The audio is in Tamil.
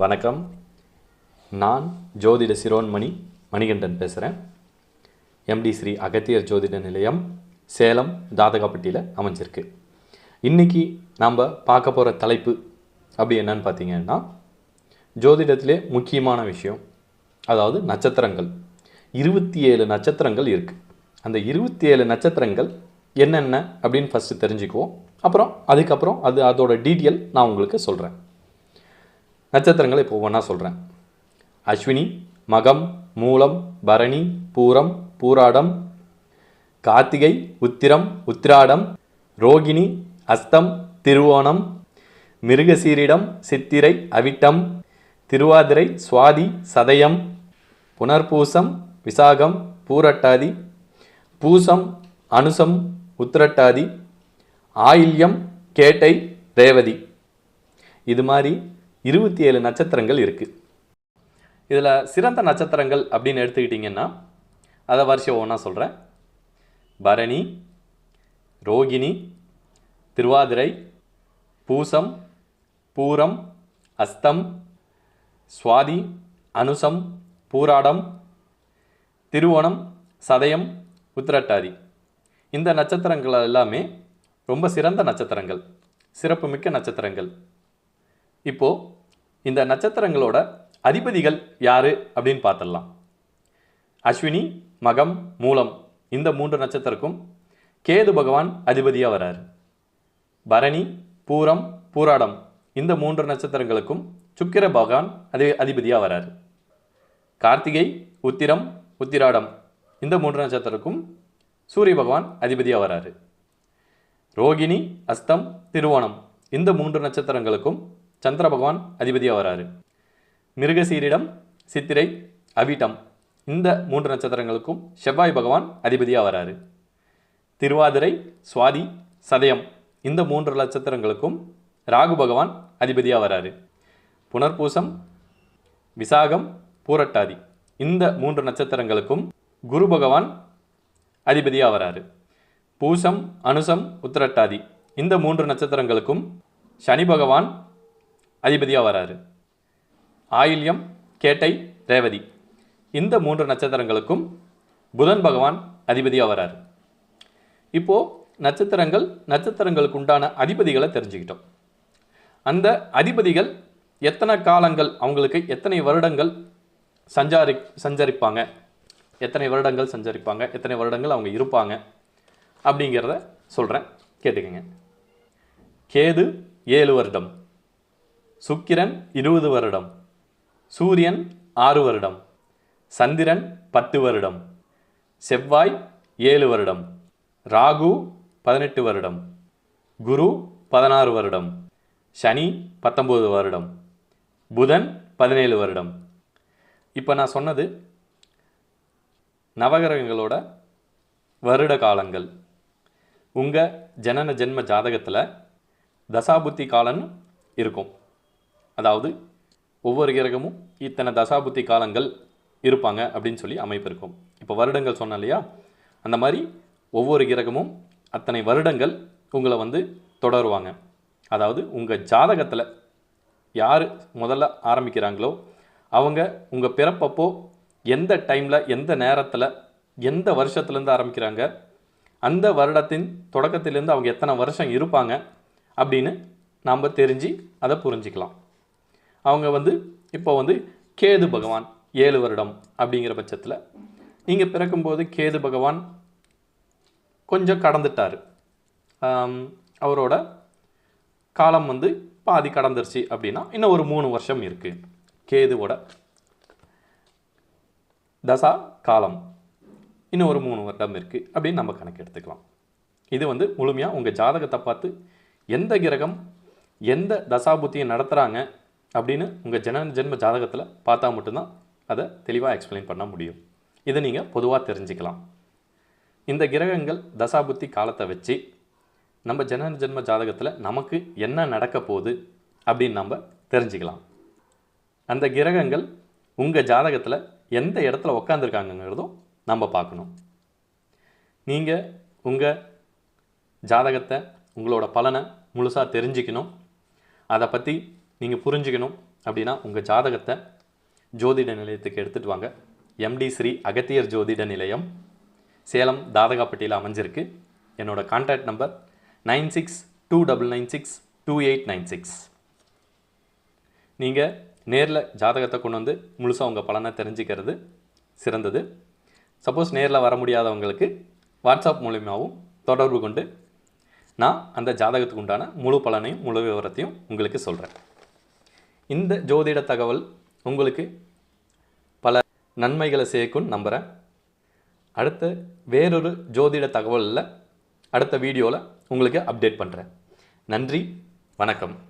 வணக்கம். நான் ஜோதிட சிரோன்மணி மணிகண்டன் பேசுகிறேன் எம்டி ஸ்ரீ அகத்தியர் ஜோதிட நிலையம் சேலம் தாதகாப்பட்டியில் அமைஞ்சிருக்கு. இன்றைக்கி நாம் பார்க்க போகிற தலைப்பு அப்படி என்னன்னு பார்த்தீங்கன்னா ஜோதிடத்திலே முக்கியமான விஷயம் அதாவது நட்சத்திரங்கள். இருபத்தி ஏழு நட்சத்திரங்கள் இருக்குது அந்த இருபத்தி ஏழு நட்சத்திரங்கள் என்னென்ன அப்படின்னு ஃபஸ்ட்டு தெரிஞ்சுக்குவோம். அப்புறம் அதுக்கப்புறம் அது அதோட டீட்டெயில் நான் உங்களுக்கு சொல்கிறேன் நட்சத்திரங்களை இப்போ ஒவ்வொன்றா சொல்கிறேன் அஸ்வினி மகம் மூலம் பரணி பூரம் பூராடம் கார்த்திகை உத்திரம் உத்திராடம் ரோகிணி அஸ்தம் திருவோணம் மிருகசீரிடம் சித்திரை அவிட்டம் திருவாதிரை சுவாதி சதயம் புனர்பூசம் விசாகம் பூரட்டாதி பூசம் அனுசம் உத்திரட்டாதி ஆயில்யம் கேட்டை ரேவதி. இது மாதிரி இருபத்தி ஏழு நட்சத்திரங்கள் இருக்குது இதில் சிறந்த நட்சத்திரங்கள் அப்படின்னு எடுத்துக்கிட்டிங்கன்னா அதை வருஷம் ஒன்றா சொல்கிறேன் பரணி ரோகிணி திருவாதிரை பூசம் பூரம் அஸ்தம் சுவாதி அனுசம் பூராடம் திருவோணம் சதயம் உத்திரட்டாதி. இந்த நட்சத்திரங்கள் எல்லாமே ரொம்ப சிறந்த நட்சத்திரங்கள் சிறப்புமிக்க நட்சத்திரங்கள். இப்போது இந்த நட்சத்திரங்களோட அதிபதிகள் யார் அப்படின்னு பார்த்துடலாம். அஸ்வினி மகம் மூலம் இந்த மூன்று நட்சத்திரக்கும் கேது பகவான் அதிபதியாக வரார். பரணி பூரம் பூராடம் இந்த மூன்று நட்சத்திரங்களுக்கும் சுக்கிர பகவான் அதி அதிபதியாக வரார். கார்த்திகை உத்திரம் உத்திராடம் இந்த மூன்று நட்சத்திரக்கும் சூரிய பகவான் அதிபதியாக வராரு. ரோகிணி அஸ்தம் திருவோணம் இந்த மூன்று நட்சத்திரங்களுக்கும் சந்திர பகவான் அதிபதியாக வராரு. மிருகசீரிடம் சித்திரை அவிட்டம் இந்த மூன்று நட்சத்திரங்களுக்கும் செவ்வாய் பகவான் அதிபதியாக வராரு. திருவாதிரை சுவாதி சதயம் இந்த மூன்று நட்சத்திரங்களுக்கும் ராகு பகவான் அதிபதியாக வராரு. புனர்பூசம் விசாகம் பூரட்டாதி இந்த மூன்று நட்சத்திரங்களுக்கும் குரு பகவான் அதிபதியாக வராரு. பூசம் அனுசம் உத்திரட்டாதி இந்த மூன்று நட்சத்திரங்களுக்கும் சனி பகவான் அதிபதியாக வராரு. ஆயில்யம் கேட்டை ரேவதி. இந்த மூன்று நட்சத்திரங்களுக்கும் புதன் பகவான் அதிபதியாக வராரு. இப்போது நட்சத்திரங்கள் நட்சத்திரங்களுக்கு உண்டான அதிபதிகளை தெரிஞ்சுக்கிட்டோம். அந்த அதிபதிகள் எத்தனை காலங்கள் அவங்களுக்கு எத்தனை வருடங்கள் சஞ்சாரி சஞ்சரிப்பாங்க? எத்தனை வருடங்கள் சஞ்சரிப்பாங்க? எத்தனை வருடங்கள் அவங்க இருப்பாங்க? அப்படிங்கிறத சொல்கிறேன் கேட்டுக்கங்க. கேது ஏழு வருடம். சுக்கிரன் இருபது வருடம். சூரியன் ஆறு வருடம். சந்திரன் பத்து வருடம். செவ்வாய் ஏழு வருடம். ராகு பதினெட்டு வருடம். குரு பதினாறு வருடம். சனி பத்தொம்போது வருடம். புதன் பதினேழு வருடம். இப்போ நான் சொன்னது நவகிரகங்களோட வருட காலங்கள். உங்கள் ஜனன ஜென்ம ஜாதகத்தில் தசாபுத்தி காலன் இருக்கும். அதாவது ஒவ்வொரு கிரகமும் இத்தனை தசாபுத்தி காலங்கள் இருப்பாங்க அப்படின்னு சொல்லி அமைப்பு இருக்கும். இப்போ வருடங்கள் சொன்னேன் இல்லையா? அந்த மாதிரி ஒவ்வொரு கிரகமும் அத்தனை வருடங்கள் உங்களை வந்து தொடருவாங்க. அதாவது உங்கள் ஜாதகத்தில் யார் முதல்ல ஆரம்பிக்கிறாங்களோ அவங்க உங்கள் பிறப்பப்போ எந்த டைமில் எந்த நேரத்தில் எந்த வருஷத்துலேருந்து ஆரம்பிக்கிறாங்க அந்த வருடத்தின் தொடக்கத்திலேருந்து அவங்க எத்தனை வருஷம் இருப்பாங்க அப்படின்னு நாம் தெரிஞ்சு அதை புரிஞ்சிக்கலாம். அவங்க வந்து இப்போ வந்து கேது பகவான் ஏழு வருடம் அப்படிங்கிற பட்சத்தில் நீங்கள் பிறக்கும்போது கேது பகவான் கொஞ்சம் கடந்துட்டார். அவரோட காலம் வந்து பாதி கடந்துருச்சு அப்படின்னா இன்னும் ஒரு மூணு வருஷம் இருக்குது கேதுவோட தசா காலம் இன்னும் ஒரு மூணு வருடம் இருக்குது அப்படின்னு நம்ம கணக்கு எடுத்துக்கலாம். இது வந்து முழுமையாக உங்கள் ஜாதகத்தை பார்த்து எந்த கிரகம் எந்த தசாபுத்தியை நடத்துகிறாங்க அப்படின்னு உங்கள் ஜன ஜென்ம ஜாதகத்தில் பார்த்தா மட்டும்தான் அதை தெளிவாக எக்ஸ்பிளைன் பண்ண முடியும். இதை நீங்கள் பொதுவாக தெரிஞ்சுக்கலாம். இந்த கிரகங்கள் தசாபுத்தி காலத்தை வச்சு நம்ம ஜன ஜென்ம ஜாதகத்தில் நமக்கு என்ன நடக்க போகுது அப்படின்னு நம்ம தெரிஞ்சுக்கலாம். அந்த கிரகங்கள் உங்கள் ஜாதகத்தில் எந்த இடத்துல உக்காந்துருக்காங்கங்கிறதும் நம்ம பார்க்கணும். நீங்கள் உங்கள் ஜாதகத்தை உங்களோட பலனை முழுசாக தெரிஞ்சுக்கணும். அதை பற்றி நீங்கள் புரிஞ்சுக்கணும் அப்படின்னா உங்கள் ஜாதகத்தை ஜோதிட நிலையத்துக்கு எடுத்துகிட்டு வாங்க. எம்டி ஸ்ரீ அகத்தியர் ஜோதிட நிலையம் சேலம் தாதகாப்பட்டியில் அமைஞ்சிருக்கு. என்னோடய contact number nine six two double nine six two eight nine six. நீங்கள் நேரில் ஜாதகத்தை கொண்டு வந்து முழுசாக உங்கள் பலனை தெரிஞ்சுக்கிறது சிறந்தது. சப்போஸ் நேரில் வர முடியாதவங்களுக்கு வாட்ஸ்அப் மூலியமாகவும் தொடர்பு கொண்டு நான் அந்த ஜாதகத்துக்கு உண்டான முழு பலனையும் முழு விவரத்தையும் உங்களுக்கு சொல்கிறேன் இந்த ஜோதிட தகவல் உங்களுக்கு பல நன்மைகளை சேர்க்கும்னு நம்புகிறேன் அடுத்த வேறொரு ஜோதிட தகவலில் அடுத்த வீடியோவில் உங்களுக்கு அப்டேட் பண்ணுறேன் நன்றி வணக்கம்.